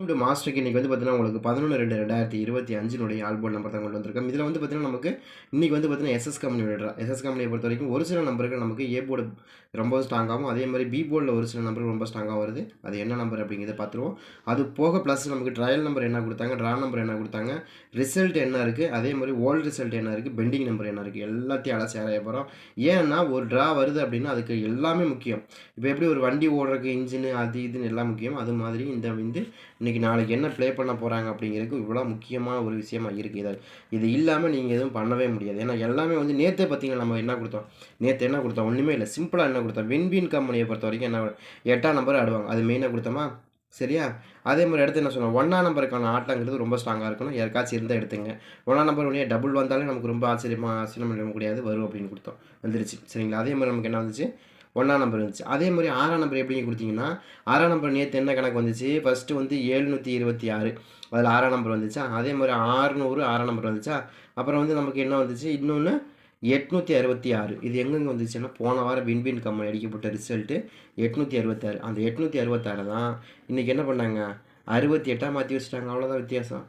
To மாஸ்டருக்கு இன்றைக்கி வந்து பார்த்தீங்கன்னா உங்களுக்கு பதினொன்று ரெண்டு ரெண்டாயிரத்தி இருபத்தி அஞ்சினுடைய ஆல்போர்ட் நம்பர் தான் கொண்டு வந்திருக்கோம். இதில் வந்து பார்த்தீங்கன்னா நமக்கு இன்றைக்கி வந்து பார்த்தீங்கன்னா எஸ்எஸ் கம்பெனியோட எஸ்எஸ் கம்பெனியை பொறுத்த வரைக்கும் ஒரு சில நம்பருக்கு நமக்கு ஏ போர்டு ரொம்ப ஸ்ட்ராங்காகவும் அதே மாதிரி பி போர்டில் ஒரு சில நம்பர் ரொம்ப ஸ்ட்ராங்காக வருது. அது என்ன நம்பர் அப்படிங்கிறத பார்த்துருவோம். அது போக ப்ளஸ் நமக்கு ட்ரையல் நம்பர் என்ன கொடுத்தாங்க ட்ரா நம்பர் என்ன கொடுத்தாங்க ரிசல்ட் என்ன இருக்குது அதே மாதிரி ஓல்டு ரிசல்ட் என்ன இருக்குது பெண்டிங் நம்பர் என்ன இருக்குது எல்லாத்தையும் அலசி அலைய போகிறோம் ஏன்னா ஒரு ட்ரா வருது அப்படின்னா அதுக்கு எல்லாமே முக்கியம். இப்போ எப்படி ஒரு வண்டி ஓடுறதுக்கு இன்ஜின் அது இதுன்னு எல்லாம் முக்கியம். அது மாதிரி இந்த வந்து இன்றைக்கி நாளைக்கு என்ன ப்ளே பண்ண போகிறாங்க அப்படிங்கிறதுக்கு இவ்வளோ முக்கியமான ஒரு விஷயமா இருக்குது இது இது இல்லாமல் நீங்கள் எதுவும் பண்ணவே முடியாது. ஏன்னா எல்லாமே வந்து நேற்றே பார்த்தீங்கன்னா நம்ம என்ன கொடுத்தோம்? நேற்று என்ன கொடுத்தோம்? ஒன்றுமே இல்லை. சிம்பிளாக என்ன கொடுத்தோம்? வின்பின் கம்பெனியை பொறுத்த வரைக்கும் என்ன எட்டாம் நம்பர் ஆடுவாங்க. அது மெயினாக கொடுத்தோமா? சரியா? அதே மாதிரி எடுத்து என்ன சொன்னோம்? ஒன்றா நம்பருக்கான ஆட்டங்கிறது ரொம்ப ஸ்ட்ராங்காக இருக்கணும். யாருக்காச்சும் இருந்தால் எடுத்துங்க. ஒன்றா நம்பர் வழியாக டபுள் வந்தாலே நமக்கு ரொம்ப ஆச்சரியமாக ஆச்சரியம் பண்ண முடியாது. வரும் அப்படின்னு கொடுத்தோம். வந்துருச்சு. சரிங்களா? அதே மாதிரி நமக்கு என்ன வந்துச்சு? ஒன்றாம் நம்பர் இருந்துச்சு. அதே மாதிரி ஆறாம் நம்பர் எப்படி கொடுத்தீங்கன்னா ஆறாம் நம்பர் நேற்று என்ன கணக்கு வந்துச்சு? ஃபஸ்ட்டு வந்து ஏழ்நூற்றி இருபத்தி ஆறு. அதில் ஆறாம் நம்பர் வந்துச்சா? அதே மாதிரி ஆறுநூறு ஆறாம் நம்பர் வந்துச்சா? அப்புறம் வந்து நமக்கு என்ன வந்துச்சு? இன்னொன்று எட்நூற்றி அறுபத்தி ஆறு. இது எங்கெங்கே வந்துச்சுன்னா போன வாரம் விண்பின் கம்பெனி அடிக்கப்பட்ட ரிசல்ட்டு எட்நூற்றி அறுபத்தாறு அந்த எட்நூற்றி அறுபத்தாறு தான் இன்றைக்கி என்ன பண்ணாங்க? அறுபத்தி எட்டாக மாற்றி வச்சுட்டாங்க. அவ்வளோதான் வித்தியாசம்.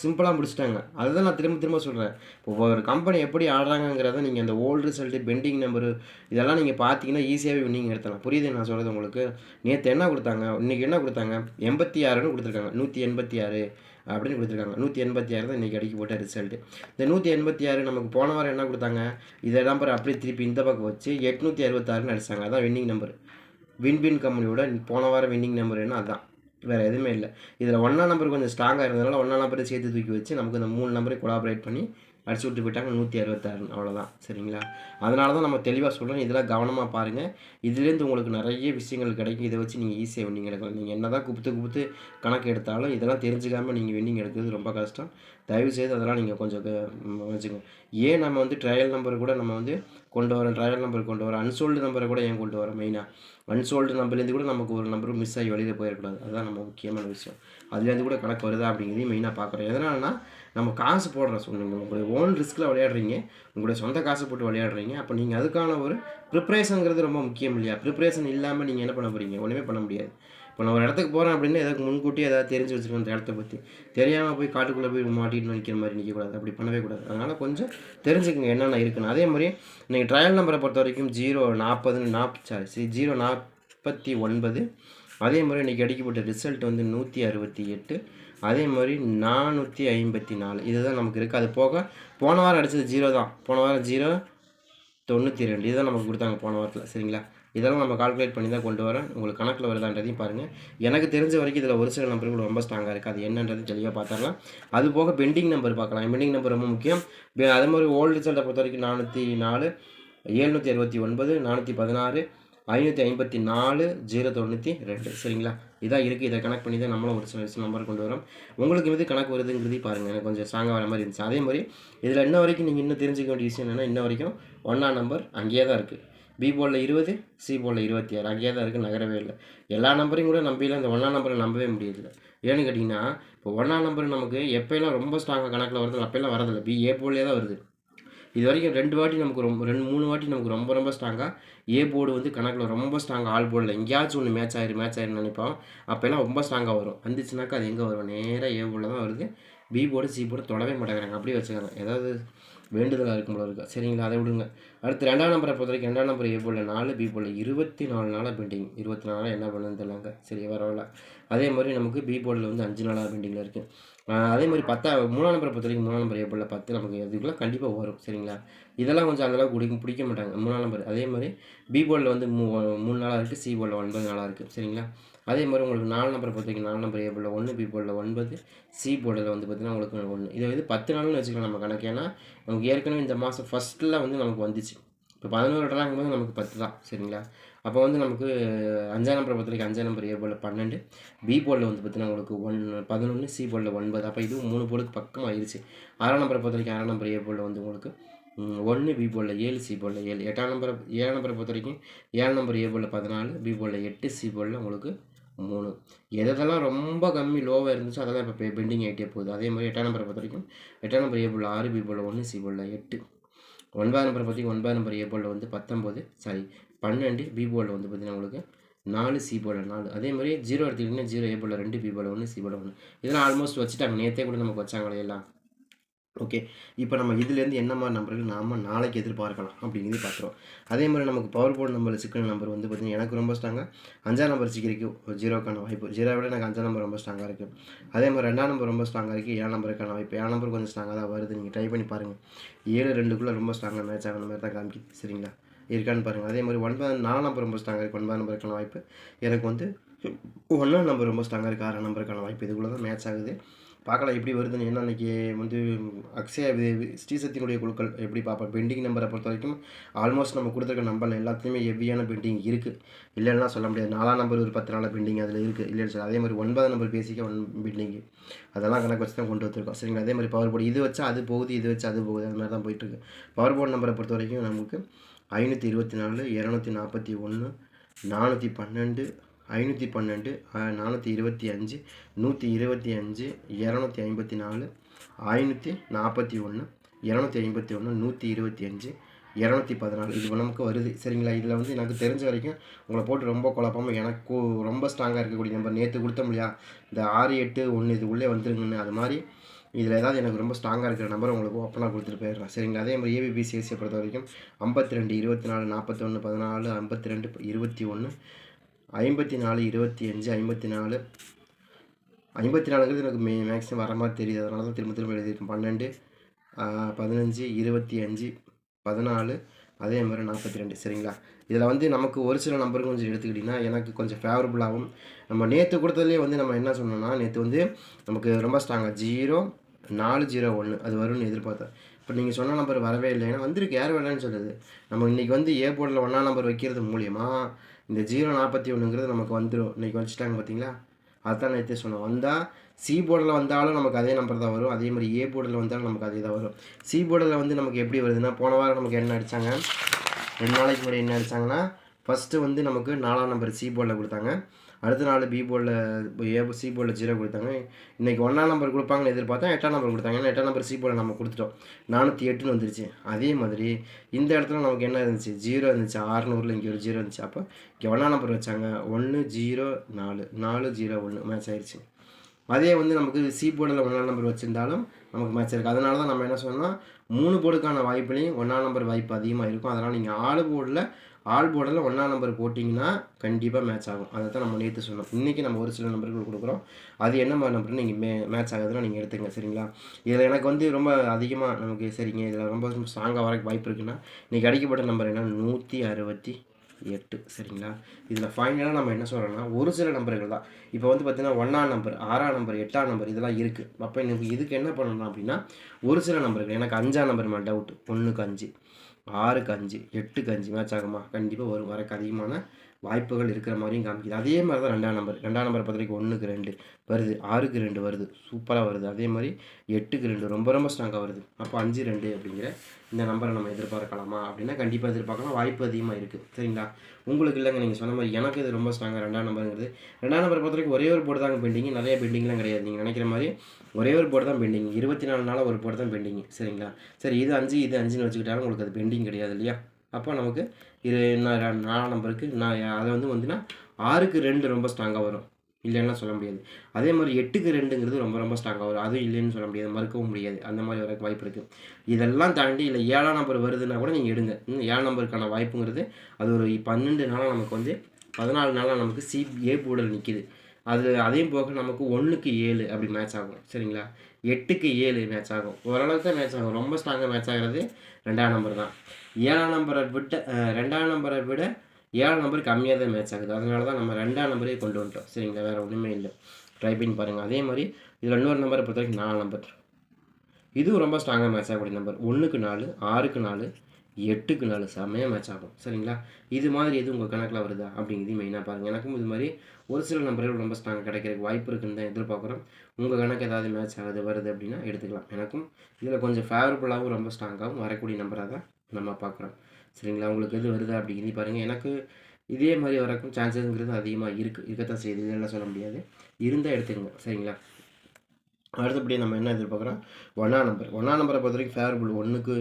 சிம்பிளாக முடிச்சிட்டாங்க. அதுதான் நான் திரும்ப திரும்ப சொல்கிறேன் இப்போ ஒரு கம்பெனி எப்படி ஆடுறாங்கங்கிறத நீங்கள் அந்த ஓல்டு ரிசல்ட்டு பெண்டிங் நம்பரு இதெல்லாம் நீங்கள் பார்த்தீங்கன்னா ஈஸியாகவே நீங்கள் எடுத்தலாம் புரியுது நான் சொல்கிறது உங்களுக்கு? நேற்று என்ன கொடுத்தாங்க? இன்றைக்கி என்ன கொடுத்தாங்க? எண்பத்தி ஆறுன்னு கொடுத்துருக்காங்க. நூற்றி எண்பத்தி ஆறு அப்படின்னு கொடுத்துருக்காங்க. நூற்றி எண்பத்தி ஆறு தான் இன்றைக்கி அடிக்க போட்ட ரிசல்ட்டு இந்த நூற்றி எண்பத்தி ஆறு நமக்கு போன வாரம் என்ன கொடுத்தாங்க? இதை நம்பர் அப்படியே திருப்பி இந்த பக்கம் வச்சு எட்நூற்றி அறுபத்தாறுன்னு அடிச்சாங்க. அதான் வின்னிங் நம்பர் வின்பின் கம்பெனியோட போன வாரம் வின்னிங் நம்பர் என்ன அதான். வேறு எதுவுமே இல்லை. இதில் ஒன்றா நம்பர் கொஞ்சம் ஸ்ட்ராங்காக இருந்ததுனால ஒன்றா நம்பரை சேர்த்து தூக்கி வச்சு நமக்கு இந்த மூணு நம்பரை கொலாபரேட் பண்ணி அடிச்சு விட்டு போயிட்டாங்க நூற்றி அறுபத்தாறு அவ்வளோதான் சரிங்களா? அதனால தான் நம்ம தெளிவாக சொல்கிறோம் இதெல்லாம் கவனமாக பாருங்கள் இதுலேருந்து உங்களுக்கு நிறைய விஷயங்கள் கிடைக்கும். இதை வச்சு நீங்கள் ஈஸியாக வின்னிங் எடுக்கலாம். நீங்கள் என்ன தான் குப்புத்து குப்புத்து கணக்கு எடுத்தாலும் இதெல்லாம் தெரிஞ்சுக்காமல் நீங்கள் வின்னிங் எடுக்கிறது ரொம்ப கஷ்டம். தயவுசெய்து அதெல்லாம் நீங்கள் கொஞ்சம் வச்சுங்க. ஏன் நம்ம வந்து ட்ரையல் நம்பர் கூட நம்ம வந்து கொண்டு வரோம் ட்ரையல் நம்பர் கொண்டு வரோம் அன்சோல்டு நம்பரை கூட ஏன் கொண்டு வரோம் மெயினாக அன்சோல்டு நம்பர்லேருந்து கூட நமக்கு ஒரு நம்பரும் மிஸ் ஆகி வெளியில் போயிடக்கூடாது. அதுதான் நம்ம முக்கியமான விஷயம். அதுலேருந்து கூட கணக்கு வருதா அப்படிங்கிறதையும் மெயினாக பார்க்குறோம். எதனாலனா நம்ம காசு போடுற சொல்லுங்க உங்களுடைய ஓன் ரிஸ்கில் விளையாடுறீங்க. உங்களுடைய சொந்த காசு போட்டு விளையாடுறீங்க. அப்போ நீங்கள் அதுக்கான ஒரு ப்ரிப்ரேஷனுங்கிறது ரொம்ப முக்கியம் இல்லையா? ப்ரிப்ரேஷன் இல்லாமல் நீங்கள் என்ன பண்ண போகிறீங்க ஒன்றுமே பண்ண முடியாது. இப்போ நான் ஒரு இடத்துக்கு போகிறேன் அப்படின்னா எதாவது முன்கூட்டி ஏதாவது தெரிஞ்சு வச்சுருக்கோம் அந்த இடத்த பற்றி தெரியாமல் போய் காட்டுக்குள்ளே போய் மாட்டிட்டு நிற்கிற மாதிரி நிற்கக்கூடாது அப்படி பண்ணவே கூடாது. அதனால் கொஞ்சம் தெரிஞ்சுக்கங்க என்னென்ன இருக்குன்னு. அதே மாதிரி நீங்கள் ட்ரையல் நம்பரை பொறுத்த வரைக்கும் ஜீரோ நாற்பதுன்னு நாப் சாரி ஜீரோ நாற்பத்தி ஒன்பது. அதே மாதிரி இன்றைக்கி அடிக்கப்பட்ட ரிசல்ட் வந்து நூற்றி அறுபத்தி எட்டு. அதே மாதிரி நானூற்றி ஐம்பத்தி நாலு. இதுதான் நமக்கு இருக்குது அது போக போன வாரம் அடித்தது ஜீரோ தான். போன வாரம் ஜீரோ தொண்ணூற்றி ரெண்டு. இதுதான் நமக்கு கொடுத்தாங்க போன வாரத்தில். சரிங்களா? இதெல்லாம் நம்ம கால்குலேட் பண்ணி தான் கொண்டு வரேன் உங்களுக்கு கணக்கில் வருதான்றதையும் பாருங்கள் எனக்கு தெரிஞ்ச வரைக்கும் இதில் ஒரு சில நம்பர்கள் ரொம்ப ஸ்ட்ராங்காக இருக்குது அது என்னன்றது தெளிவாக பார்த்துடலாம் அது போக பெண்டிங் நம்பர் பார்க்கலாம். பெண்டிங் நம்பர் ரொம்ப முக்கியம். அதே மாதிரி ஓல்டு ரிசல்ட்டை பொறுத்த வரைக்கும் நானூற்றி நாலு ஏழ்நூற்றி அறுபத்தி ஒன்பது நானூற்றி பதினாறு ஐநூற்றி ஐம்பத்தி நாலு ஜீரோ தொண்ணூற்றி ரெண்டு. சரிங்களா? இதாக இருக்குது இதை கனெக்ட் பண்ணி தான் நம்மளும் ஒரு சில விஷயம் நம்பர் கொண்டு வரோம். உங்களுக்கு எது கணக்கு வருதுங்கிறது பாருங்கள் எனக்கு கொஞ்சம் ஸ்ட்ராங்காக வர மாதிரி இருந்துச்சு. அதே மாதிரி இதில் இன்ன வரைக்கும் நீங்கள் இன்னும் தெரிஞ்சுக்க வேண்டிய விஷயம் என்னென்னா இன்ன வரைக்கும் ஒன்றா நம்பர் அங்கேயே தான் இருக்குது பி போலில் இருபது சி போலில் இருபத்தி ஆறு. அங்கேயே தான் இருக்குது நகரவே இல்லை. எல்லா நம்பரையும் கூட நம்பியில் இந்த ஒன்றா நம்பரை நம்பவே முடியல ஏன்னு கேட்டிங்கன்னா இப்போ ஒன்றா நம்பர் நமக்கு எப்போயெல்லாம் ரொம்ப ஸ்ட்ராங்காக கணக்கில் வருது அப்போல்லாம் வரதில்லை பி ஏ போலே தான் வருது. இது வரைக்கும் ரெண்டு வாட்டி நமக்கு ரொம்ப ரெண்டு மூணு வாட்டி நமக்கு ரொம்ப ரொம்ப ஸ்ட்ராங்காக ஏ போர்டு வந்து கணக்கில் ரொம்ப ஸ்ட்ராங்காக ஆல் போர்டில் எங்கேயாச்சும் ஒன்று மேட்ச் ஆயிரு மேட்ச் ஆயிருன்னு நினைப்போம். அப்போல்லாம் ரொம்ப ஸ்ட்ராங்காக வரும். வந்துச்சுனாக்கா அது எங்கே வரும்? நேராக ஏ போர்டில் தான் வருது. பி போர்டு சி போர்டு தொடவே மாட்டேங்கிறாங்க. அப்படியே வச்சுக்கிறாங்க ஏதாவது வேண்டுதலாக இருக்கும் போல இருக்குது சரிங்களா அதை விடுங்க. அடுத்து ரெண்டாம் நம்பரை பொறுத்த வரைக்கும் ரெண்டாம் நம்பர் ஏ போல் நாலு பி போல் இருபத்தி நாலு நாளாக பெண்டிங். இருபத்தி நாலு நாளாக என்ன பண்ணுன்னு தெரியலாங்க. சரி பரவாயில்ல. அதே மாதிரி நமக்கு பி போர்டில் வந்து அஞ்சு நாளாக பெண்டிங்கில் இருக்குது அதே மாதிரி பத்தா மூணாம் நம்பரை பொறுத்த வரைக்கும் மூணாம் நம்பர் ஏ போல் பத்து நமக்கு அதுக்குள்ளே கண்டிப்பாக வரும். சரிங்களா? இதெல்லாம் கொஞ்சம் அந்தளவுக்கு பிடிக்க பிடிக்க மாட்டாங்க. மூணாம் நம்பர். அதே மாதிரி பி போர்டில் வந்து மூ மூணு நாளாக இருக்குது சி போர்டில் ஒன்பது நாளாக இருக்குது சரிங்களா? அதே மாதிரி உங்களுக்கு நாலு நம்பரை பொறுத்தவரைக்கும் நாலு நம்பர் ஏ போர்டில் ஒன்று பி போர்டில் ஒன்பது சி போர்டில் வந்து பார்த்திங்கன்னா உங்களுக்கு ஒன்று இதை வந்து பத்து நாள்னு வச்சுக்கலாம் நம்ம கணக்கு. ஏன்னா நமக்கு ஏற்கனவே இந்த மாதம் ஃபஸ்ட்டில் வந்து நமக்கு வந்துச்சு. இப்போ பதினோரு ட்ராங்கும் போது நமக்கு பத்து தான் சரிங்களா? அப்போ வந்து நமக்கு அஞ்சாம் நம்பரை பொறுத்தவரைக்கும் அஞ்சாம் நம்பர் ஏ போர்டில் பன்னெண்டு. பி போர்டில் வந்து பார்த்திங்கன்னா உங்களுக்கு ஒன் பதினொன்று சி போர்டில் ஒன்பது. அப்போ இதுவும் மூணு போர்டுக்கு பக்கம் ஆயிடுச்சு ஆறாம் நம்பரை பொறுத்த வரைக்கும் ஆறாம் நம்பர் ஏ போர்டில் வந்து உங்களுக்கு ஒன்று பி போர்டில் ஏழு சி போர்டில் ஏழு. எட்டாம் நம்பரை ஏழாம் நம்பரை பொறுத்த வரைக்கும் ஏழாம் நம்பர் ஏ போர்டில் பதினாலு. பி போர்டில் எட்டு சி போர்டில் உங்களுக்கு மூணு. எதெல்லாம் ரொம்ப கம்மி லோவாக இருந்துச்சோ அதெல்லாம் இப்போ பெண்டிங் ஆகிட்டே போகுது. அதே மாதிரி எட்டாம் நம்பரை பொறுத்த வரைக்கும் எட்டாம் நம்பர் ஏ போல் ஆறு பி போல் ஒன்று சி போல் எட்டு. ஒன்பதாம் நம்பரை பற்றி ஒன்பதாம் நம்பர் ஏ போலில் வந்து பத்தொம்போது சாரி. பன்னெண்டு பி போலில் வந்து பார்த்திங்கன்னா உங்களுக்கு நாலு சி நாலு. அதே மாதிரி ஜீரோ எடுத்துக்கிட்டிங்கன்னா ஜீரோ ஏ ரெண்டு பி போர்டில் ஒன்று சி ஒன்று இதெல்லாம் ஆல்மோஸ்ட் வச்சுட்டாங்க. நேற்றே கூட நமக்கு வச்சாங்களே எல்லாம். ஓகே? இப்போ நம்ம இதுலேருந்து என்ன மாதிரி நம்பர்கள் நாம் நாளைக்கு எதிர்பார்க்கலாம் அப்படிங்கிறது பார்க்குறோம். அதே மாதிரி நமக்கு பவர் போர்டு நம்பர் சிக்கன நம்பர் வந்து பார்த்திங்கன்னா எனக்கு ரொம்ப ஸ்ட்ராங்காக அஞ்சாம் நம்பர் சிக்கிரிக்கு. ஜீரோக்கான வாய்ப்பு. ஜீரோ விட எனக்கு அஞ்சாம் நம்பர் ரொம்ப ஸ்ட்ராங்காக இருக்குது அதே மாதிரி ரெண்டாம் நம்பர் ரொம்ப ஸ்ட்ராங்காக இருக்குது ஏழாம் நம்பருக்கான வாய்ப்பு. ஏழாம் நம்பர் கொஞ்சம் ஸ்ட்ராங்காக தான் வருது. நீங்கள் ட்ரை பண்ணி பாருங்கள் ஏழு ரெண்டுக்குள்ளே ரொம்ப ஸ்ட்ராங்காக மேட்ச் ஆகிற மாதிரி தான் காமிக்குது. சரிங்களா? இருக்கான்னு பாருங்கள் அதே மாதிரி ஒன்பது நாலாம் நம்பர் ரொம்ப ஸ்ட்ராங்காக இருக்குது ஒன்பதாம் நம்பருக்கான வாய்ப்பு. எனக்கு வந்து ஒன்றாம் நம்பர் ரொம்ப ஸ்ட்ராங்காக இருக்குது ஆறாம் நம்பருக்கான வாய்ப்பு. இதுக்குள்ளே தான் மேட்ச் ஆகுது. பார்க்கலாம் எப்படி வருதுன்னு. ஏன்னா அன்றைக்கி வந்து அக்ஷய ஸ்ரீசக்தியினுடைய குழுக்கள் எப்படி பார்ப்போம் பெண்டிங் நம்பரை பொறுத்த வரைக்கும் ஆல்மோஸ்ட் நம்ம கொடுத்துருக்க நம்பரில் எல்லாத்துலேயுமே ஹெவியான பெண்டிங் இருக்குது இல்லைன்னா சொல்ல முடியாது. நாலாம் நம்பர் ஒரு பத்து நாளாக பெண்டிங் அதில் இருக்குது இல்லைன்னு சொல்லி அதே மாதிரி ஒன்பதாம் நம்பர் பேசிக்க ஒன் பெண்டிங். அதெல்லாம் கணக்கு வச்சு தான் கொண்டு வந்திருக்கோம். சரிங்களா? அதே மாதிரி பவர் போர்டு இது வச்சா அது போகுது இது வச்சு அது போகுது. அது மாதிரி தான் போயிட்டுருக்கு பவர் போர்டு நம்பரை பொறுத்த வரைக்கும் நமக்கு ஐநூற்றி இருபத்தி நாலு இரநூத்தி நாற்பத்தி ஒன்று நானூற்றி பன்னெண்டு ஐநூற்றி பன்னெண்டு நானூற்றி இருபத்தி அஞ்சு நூற்றி இருபத்தி அஞ்சு இரநூத்தி ஐம்பத்தி நாலு ஐநூற்றி நாற்பத்தி ஒன்று இரநூத்தி ஐம்பத்தி ஒன்று நூற்றி இருபத்தி அஞ்சு இரநூத்தி பதினாலு. இது நமக்கு வருது. சரிங்களா? இதில் வந்து எனக்கு தெரிஞ்ச வரைக்கும் உங்களை போட்டு ரொம்ப குழப்பமாக எனக்கு ரொம்ப ஸ்ட்ராங்காக இருக்கக்கூடிய நம்பர் நேற்று கொடுத்தோம் இல்லையா இந்த ஆறு எட்டு ஒன்று இது உள்ளே வந்துருங்கன்னு. அது மாதிரி இதில் ஏதாவது எனக்கு ரொம்ப ஸ்ட்ராங்காக இருக்கிற நம்பர் உங்களுக்கு ஓப்பனாக கொடுத்துட்டு போயிடுறேன். சரிங்களா? அதே மாதிரி ஏபிபிசிஎஸ்சியை பொறுத்த வரைக்கும் ஐம்பத்தி ரெண்டு இருபத்தி நாலு நாற்பத்தொன்று பதினாலு ஐம்பத்தி ரெண்டு இருபத்தி ஒன்று ஐம்பத்தி நாலு இருபத்தி அஞ்சு ஐம்பத்தி நாலு. ஐம்பத்தி நாலுங்கிறது எனக்கு மே மேக்ஸிமம் வர மாதிரி தெரியுது. அதனால தான் திரும்ப திரும்ப எழுதியிருக்கேன். பன்னெண்டு பதினஞ்சு இருபத்தி அஞ்சு பதினாலு அதே மாதிரி நாற்பத்தி ரெண்டு. சரிங்களா? இதில் வந்து நமக்கு ஒரு சில நம்பர் கொஞ்சம் எடுத்துக்கிட்டிங்கன்னா எனக்கு கொஞ்சம் ஃபேவரபுளாகவும் நம்ம நேற்று கொடுத்ததுலேயே வந்து நம்ம என்ன சொன்னோம்னா நேற்று வந்து நமக்கு ரொம்ப ஸ்ட்ராங்காக ஜீரோ நாலு ஜீரோ ஒன்று அது வரும்னு எதிர்பார்த்தேன். இப்போ நீங்கள் சொன்ன நம்பர் வரவே இல்லை. ஏன்னா வந்திருக்கு. யார் வேணான்னு சொல்லுது நம்ம இன்றைக்கி வந்து ஏ போர்டில் ஒன்றா நம்பர் வைக்கிறது மூலியமா இந்த ஜீரோ நாற்பத்தி ஒன்றுங்கிறது நமக்கு வந்துடும் இன்றைக்கி வச்சுட்டாங்க பார்த்தீங்களா அதுதான் நேற்றே சொன்னோம். வந்தால் சி போர்டில் வந்தாலும் நமக்கு அதே நம்பர் தான் வரும். அதே மாதிரி ஏ போர்டில் வந்தாலும் நமக்கு அதே தான் வரும். சி போர்டில் வந்து நமக்கு எப்படி வருதுன்னா போன வாரம் நமக்கு என்ன அடித்தாங்க ரெண்டு நாளைக்கு முன்னாடி என்ன அடித்தாங்கன்னா ஃபஸ்ட்டு வந்து நமக்கு நாலாம் நம்பர் சி போர்டில் கொடுத்தாங்க. அடுத்த நாள் பி போர்டில் ஏ சி போர்டில் ஜீரோ கொடுத்தாங்க. இன்றைக்கி ஒன்றாம் நம்பர் கொடுப்பாங்கன்னு எதிர்பார்த்தா எட்டாம் நம்பர் கொடுத்தாங்க. ஏன்னா எட்டாம் நம்பர் சி போர்டில் நம்ம கொடுத்துட்டோம். நானூற்றி எட்டுன்னு வந்துருச்சு. அதே மாதிரி இந்த இடத்துல நமக்கு என்ன இருந்துச்சு? ஜீரோ இருந்துச்சு. ஆறுநூறில் இங்கே ஒரு ஜீரோ இருந்துச்சு. அப்போ இங்கே ஒன்றாம் நம்பர் வச்சாங்க. ஒன்று ஜீரோ நாலு. நாலு ஜீரோ ஒன்று மேட்ச் ஆயிடுச்சு அதே வந்து நமக்கு சி போர்டில் ஒன்றாம் நம்பர் வச்சுருந்தாலும் நமக்கு மேட்ச் இருக்குது அதனால தான் நம்ம என்ன சொன்னால் மூணு போர்டுக்கான வாய்ப்புலையும் ஒன்றாம் நம்பர் வாய்ப்பு அதிகமாக இருக்கும். அதனால் நீங்கள் ஆளு போர்டில் ஆல் போர்டில் ஒன்றாம் நம்பர் போட்டிங்கன்னா கண்டிப்பாக மேட்ச் ஆகும். அதை தான் நம்ம நேற்று சொன்னோம். இன்றைக்கி நம்ம ஒரு சில நம்பர்கள் கொடுக்குறோம். அது என்ன மாதிரி நம்பர்னு நீங்கள் மே மேட்ச் ஆகுதுன்னா நீங்கள் எடுத்துங்க சரிங்களா? இதில் எனக்கு வந்து ரொம்ப அதிகமாக நமக்கு சரிங்க இதில் ரொம்ப ஸ்ட்ராங்காக வர வாய்ப்பு இருக்குன்னா இன்றைக்கி அடிக்கப்பட்ட நம்பர் என்ன? நூற்றி அறுபத்தி எட்டு சரிங்களா? இதில் ஃபைனலாக நம்ம என்ன சொல்கிறோம்னா ஒரு சில நம்பர்கள் தான். இப்போ வந்து பார்த்தீங்கன்னா ஒன்றாம் நம்பர் ஆறாம் நம்பர் எட்டாம் நம்பர் இதெல்லாம் இருக்குது அப்போ எனக்கு இதுக்கு என்ன பண்ணணும் அப்படின்னா ஒரு சில நம்பர்கள் எனக்கு அஞ்சாம் நம்பர் மேலே டவுட் ஒன்றுக்கு அஞ்சு. ஆறுக்கு அஞ்சு எட்டுக்கு அஞ்சு மேட்ச் ஆகுமா? கண்டிப்பாக வரும். வரக்கு அதிகமான வாய்ப்புகள் இருக்கிற மாதிரியும் காமிக்குது. அதே மாதிரி தான் ரெண்டாம் நம்பர். ரெண்டாம் நம்பரை பொறுத்த வரைக்கும் ஒன்றுக்கு ரெண்டு வருது. ஆறுக்கு ரெண்டு வருது. சூப்பராக வருது. அதே மாதிரி எட்டுக்கு ரெண்டு. ரொம்ப ரொம்ப ஸ்ட்ராங்காக வருது. அப்போ அஞ்சு ரெண்டு அப்படிங்கிற இந்த நம்பரை நம்ம எதிர்பார்க்கலாமா? அப்படின்னா கண்டிப்பாக எதிர்பார்க்கலாம். வாய்ப்பு அதிகமாக இருக்குது சரிங்களா? உங்களுக்கு இல்லைங்க. நீங்கள் சொன்ன மாதிரி எனக்கு இது ரொம்ப ஸ்ட்ராங்காக ரெண்டாம் நம்பருங்கிறது. ரெண்டாம் நம்பரை பொறுத்த வரைக்கும் ஒரே ஒரு போர்டு தாங்க பெண்டிங் நிறைய பெண்டிங்லாம் கிடையாது. நீங்கள் நினைக்கிற மாதிரி ஒரே ஒரு போர்டு தான் பெண்டிங் இருபத்தி நாலு நாளாக ஒரு போர்டு தான் பெண்டிங் சரிங்களா? சரி இது அஞ்சு இது அஞ்சுன்னு வச்சுக்கிட்டாலும் உங்களுக்கு அது பெண்டிங் கிடையாது இல்லையா? அப்போ நமக்கு இது நான் நாலாம் நம்பருக்கு நான் அதை வந்து வந்துன்னா ஆறுக்கு ரெண்டு ரொம்ப ஸ்ட்ராங்காக வரும். இல்லைன்னா சொல்ல முடியாது. அதே மாதிரி எட்டுக்கு ரெண்டுங்கிறது ரொம்ப ரொம்ப ஸ்ட்ராங்காக வரும். அதுவும் இல்லைன்னு சொல்ல முடியாது. மறுக்கவும் முடியாது. அந்த மாதிரி வர வாய்ப்பு இருக்குது இதெல்லாம் தாண்டி இல்லை ஏழாம் நம்பர் வருதுன்னா கூட நீங்கள் எடுங்க. இன்னும் ஏழாம் நம்பருக்கான வாய்ப்புங்கிறது அது ஒரு பன்னெண்டு நாளாக நமக்கு வந்து பதினாலு நாளாக நமக்கு சி ஏ பூடல் நிற்கிது அது அதையும் போக நமக்கு ஒன்றுக்கு ஏழு அப்படி மேட்ச் ஆகும். சரிங்களா? எட்டுக்கு ஏழு மேட்ச் ஆகும். ஓரளவுக்கு தான் மேட்ச் ஆகும். ரொம்ப ஸ்ட்ராங்காக மேட்ச் ஆகிறது ரெண்டாம் நம்பர் தான். ஏழாம் நம்பரை விட்டு ரெண்டாம் நம்பரை விட ஏழாம் நம்பர் கம்மியாக தான் மேட்ச் ஆகுது. அதனால தான் நம்ம ரெண்டாம் நம்பரே கொண்டு வந்துட்டோம். சரிங்களா? வேறு ஒன்றுமே இல்லை. ட்ரை பண்ணி பாருங்கள் அதே மாதிரி இதில் இன்னொரு நம்பரை பொறுத்த வரைக்கும் நாலு நம்பர் இதுவும் ரொம்ப ஸ்ட்ராங்காக மேட்ச் ஆகக்கூடிய நம்பர் ஒன்றுக்கு நாலு ஆறுக்கு நாலு எட்டுக்கு நாலு. செம்மையாக மேட்ச் ஆகும். சரிங்களா? இது மாதிரி எதுவும் உங்கள் கணக்கில் வருதா? அப்படிங்கிறது மெயினாக பாருங்கள் எனக்கும் இது மாதிரி ஒரு சில நம்பர்கள் ரொம்ப ஸ்ட்ராங் கிடைக்கிறதுக்கு வாய்ப்பு இருக்குன்னு தான் எதிர்பார்க்குறோம். உங்கள் கணக்கு ஏதாவது மேட்ச் ஆகுது வருது அப்படின்னா எடுத்துக்கலாம். எனக்கும் இதில் கொஞ்சம் ஃபேவரபுளாகவும் ரொம்ப ஸ்ட்ராங்காகவும் வரக்கூடிய நம்பராக தான் நம்ம பார்க்குறோம். சரிங்களா? உங்களுக்கு எது வருதா அப்படிங்கிறது பாருங்கள் எனக்கு இதே மாதிரி வரக்கும் சான்சஸ்ங்கிறது அதிகமாக இருக்குது இருக்கத்தான் செய்யுது. இதெல்லாம் சொல்ல முடியாது. இருந்தால் எடுத்துக்கங்க. சரிங்களா? அடுத்தபடி நம்ம என்ன எதிர்பார்க்குறோம்? ஒன்றா நம்பர் ஒன்றா நம்பரை பொறுத்த வரைக்கும் ஃபேவரபுள் ஒன்றுக்கு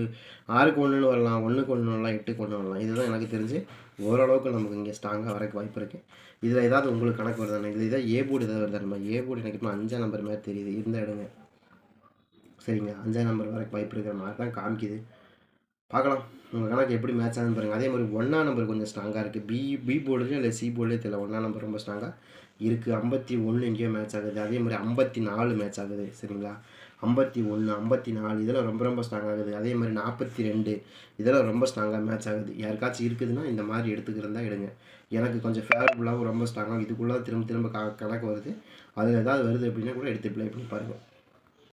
ஆறுக்கு ஒன்றுன்னு வரலாம் ஒன்றுக்கு ஒன்று வரலாம் எட்டுக்கு ஒன்று வரலாம். இதுதான் எனக்கு தெரிஞ்சு ஓரளவுக்கு நமக்கு இங்கே ஸ்ட்ராங்காக வரக்கு வாய்ப்பு இருக்குது இதில் ஏதாவது உங்களுக்கு கணக்கு வருதானே இதில் இதாக ஏ போர்டு ஏதாவது வருதா? நம்ம ஏ போர்டு எனக்கு இப்போ அஞ்சாம் நம்பர் மாதிரி தெரியுது. இருந்த எடுங்க சரிங்க அஞ்சாம் நம்பர் வரக்கு வாய்ப்பு இருக்கிற மாதிரி தான் காமிக்குது. பார்க்கலாம். உங்கள் கணக்கு எப்படி மேட்ச் ஆகுதுன்னு பாருங்கள் அதே மாதிரி ஒன்றா நம்பர் கொஞ்சம் ஸ்ட்ராங்காக இருக்குது பி பி போர்டுலேயும் இல்லை சி போர்டுலேயும் தெரியல. ஒன்றா நம்பர் ரொம்ப ஸ்ட்ராங்காக இருக்குது ஐம்பத்தி ஒன்று எங்கேயோ மேட்ச் ஆகுது. அதே மாதிரி ஐம்பத்தி நாலு மேட்ச் ஆகுது. சரிங்களா? ஐம்பத்தி ஒன்று ஐம்பத்தி நாலு இதெல்லாம் ரொம்ப ரொம்ப ஸ்ட்ராங் ஆகுது. அதே மாதிரி நாற்பத்தி ரெண்டு இதெல்லாம் ரொம்ப ஸ்ட்ராங்காக மேட்ச் ஆகுது. யாருக்காச்சும் இருக்குதுன்னா இந்த மாதிரி எடுத்துக்கிறதா எடுங்க. எனக்கு கொஞ்சம் ஃபேவரபுளாகவும் ரொம்ப ஸ்ட்ராங்காக இதுக்குள்ளே திரும்ப திரும்ப க கணக்கு வருது. அதில் ஏதாவது வருது அப்படின்னா கூட எடுத்து ப்ளே பண்ணி பாருங்கள்